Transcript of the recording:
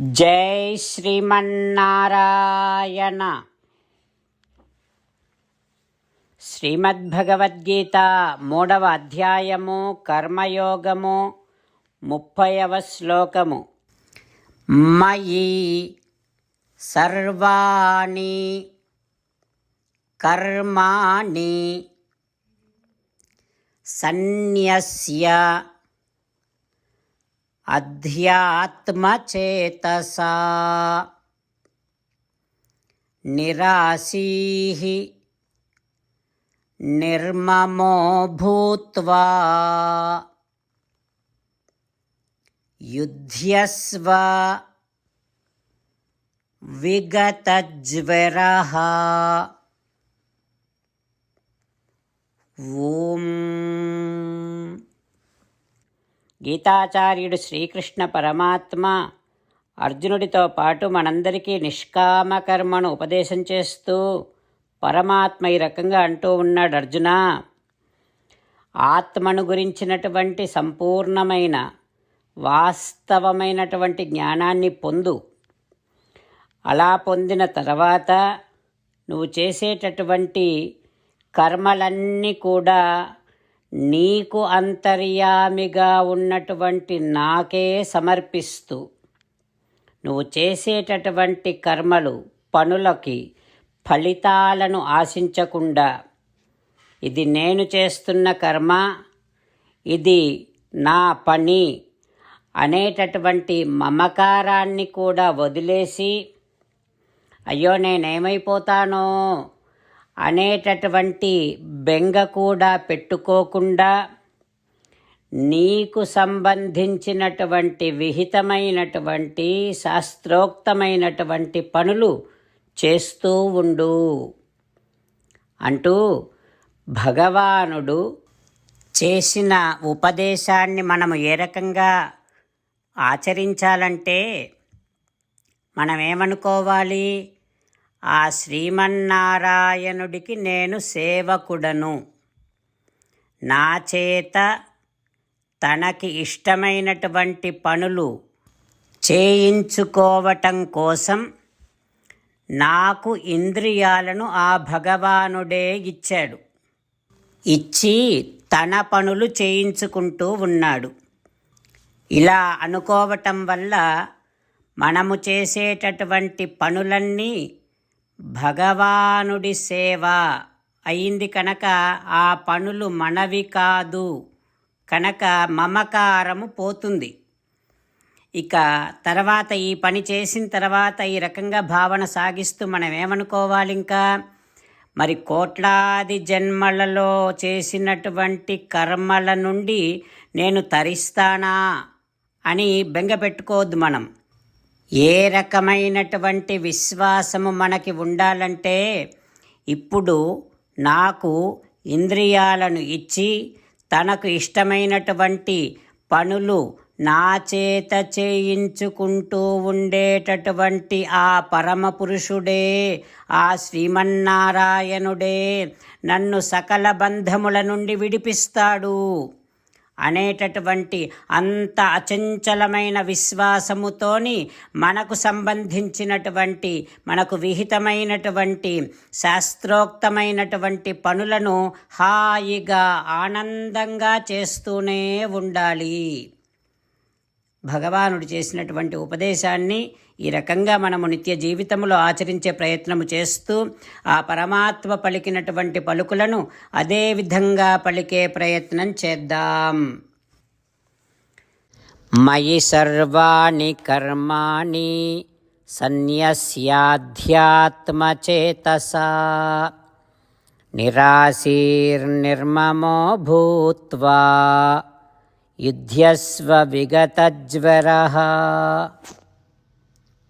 జై శ్రీమన్నారాయణ. శ్రీమద్భగవద్గీత మూడవ అధ్యాయము కర్మయోగము ముప్పైవ శ్లోకము. మయి సర్వాణి కర్మాణి సన్యస్య అధ్యాత్మచేతసా నిరాశీः నిర్మమో భూత్వా యుధ్యస్వ విగతజ్వరः ఓం గీతాచార్యుడు శ్రీకృష్ణ పరమాత్మ. అర్జునుడితో పాటు మనందరికీ నిష్కామ కర్మను ఉపదేశం చేస్తూ పరమాత్మ ఈ రకంగా అంటూ ఉన్నాడు అర్జున. ఆత్మను గురించినటువంటి సంపూర్ణమైన వాస్తవమైనటువంటి జ్ఞానాన్ని పొందు. అలా పొందిన తర్వాత నువ్వు చేసేటటువంటి కర్మలన్నీ కూడా నీకు అంతర్యామిగా ఉన్నటువంటి నాకే సమర్పిస్తూ నువ్వు చేసేటటువంటి కర్మలు పనులకి ఫలితాలను ఆశించకుండా ఇది నేను చేస్తున్న కర్మ ఇది నా పని అనేటటువంటి మమకారాన్ని కూడా వదిలేసి అయ్యో నేనేమైపోతానో అనేటటువంటి బెంగ కూడా పెట్టుకోకుండా నీకు సంబంధించినటువంటి విహితమైనటువంటి శాస్త్రోక్తమైనటువంటి పనులు చేస్తూ ఉండు. అంటూ భగవానుడు చేసిన ఉపదేశాన్ని మనము ఏ రకంగా ఆచరించాలంటే మనం ఏమనుకోవాలి ఆ శ్రీమన్నారాయణుడికి నేను సేవకుడను. నా చేత తనకి ఇష్టమైనటువంటి పనులు చేయించుకోవటం కోసం నాకు ఇంద్రియాలను ఆ భగవానుడే ఇచ్చాడు. ఇచ్చి తన పనులు చేయించుకుంటూ ఉన్నాడు. ఇలా అనుకోవటం వల్ల మనము చేసేటటువంటి పనులన్నీ భగవానుడి సేవ అయింది కనుక ఆ పనులు మనవి కాదు. కనుక మమకారము పోతుంది. ఇక తర్వాత ఈ పని చేసిన తర్వాత ఈ రకంగా భావన సాగిస్తూ మనం ఏమనుకోవాలి ఇంకా మరి కోట్లాది జన్మలలో చేసినటువంటి కర్మల నుండి నేను తరిస్తానా అని బెంగ పెట్టుకోవద్దు మనం. ఏ రకమైనటువంటి విశ్వాసము మనకి ఉండాలంటే ఇప్పుడు నాకు ఇంద్రియాలను ఇచ్చి తనకు ఇష్టమైనటువంటి పనులు నా చేత చేయించుకుంటూ ఉండేటటువంటి ఆ పరమ పురుషుడే ఆ శ్రీమన్నారాయణుడే నన్ను సకల బంధముల నుండి విడిపిస్తాడు. అనేటటువంటి అంత అచంచలమైన విశ్వాసముతోని మనకు సంబంధించినటువంటి మనకు విహితమైనటువంటి శాస్త్రోక్తమైనటువంటి పనులను హాయిగా ఆనందంగా చేస్తూనే ఉండాలి. భగవానుడు చేసినటువంటి ఉపదేశాన్ని ఈ రకంగా మనము నిత్య జీవితంలో ఆచరించే ప్రయత్నము చేస్తూ ఆ పరమాత్మ పలికినటువంటి పలుకులను అదే విధంగా పలికే ప్రయత్నం చేద్దాం. మయి సర్వాణి కర్మాణి సన్యస్యాధ్యాత్మచేతసా నిరాశీర్నిర్మమో భూత్వా యుధ్యస్వ విగతజ్వర